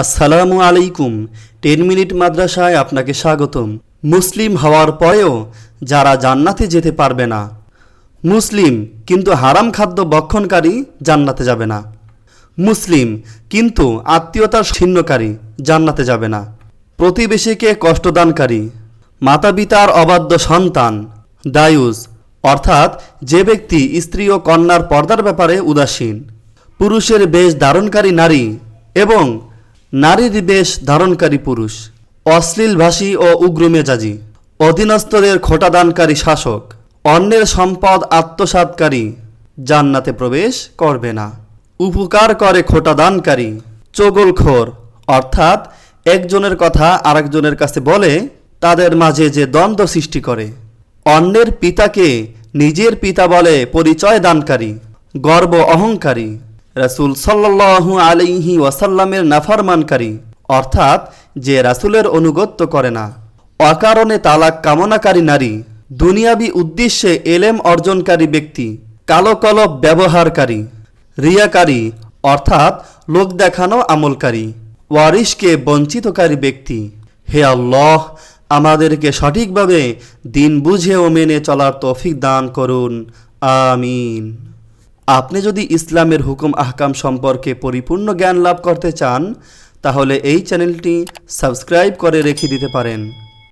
আসসালামু আলাইকুম। Ten minute মাদ্রাসায় আপনাকে স্বাগতম। মুসলিম হওয়ার পরেও যারা জান্নাতে যেতে পারবে না। মুসলিম কিন্তু হারাম খাদ্য বক্ষণকারী জান্নাতে যাবে না। মুসলিম কিন্তু আত্মীয়তার ছিন্নকারী জান্নাতে যাবে না। প্রতিবেশীকে কষ্টদানকারী? মাতা পিতার অবাধ্য সন্তান। দায়ুস, অর্থাৎ যে ব্যক্তি স্ত্রী ও কন্যার পর্দার ব্যাপারে উদাসীন। পুরুষের বেশ ধারণকারী নারী এবং নারীর বেশ ধারণকারী পুরুষ অশ্লীলভাষী ও উগ্রমেজাজি অধীনস্থদের খোটাদানকারী শাসক, অন্যের সম্পদ আত্মসাৎকারী জান্নাতে প্রবেশ করবে না। উপকার করে খোটাদানকারী চগলখোর অর্থাৎ একজনের কথা আরেকজনের কাছে বলে তাদের মাঝে যে দ্বন্দ্ব সৃষ্টি করে। অন্যের পিতাকে নিজের পিতা বলে পরিচয় দানকারী, গর্ব অহংকারী রাসূল সাল্লাল্লাহু আলিহি ওয়াসাল্লামের নাফরমানকারী, অর্থাৎ যে রাসূলের অনুগত্য করে না। অকারণে তালাক কামনাকারী নারী, দুনিয়াবি উদ্দেশ্যে এলেম অর্জনকারী ব্যক্তি, কালো কলব ব্যবহারকারী, রিয়াকারী, অর্থাৎ লোক দেখানো আমলকারী, ওয়ারিশকে বঞ্চিতকারী ব্যক্তি। হে আল্লাহ, আমাদেরকে সঠিকভাবে দিন বুঝে ও মেনে চলার তৌফিক দান করুন। আমিন। আপনি যদি ইসলামের হুকুম আহকাম সম্পর্কে পরিপূর্ণ জ্ঞান লাভ করতে চান, তাহলে এই চ্যানেলটি সাবস্ক্রাইব করে রেখে দিতে পারেন।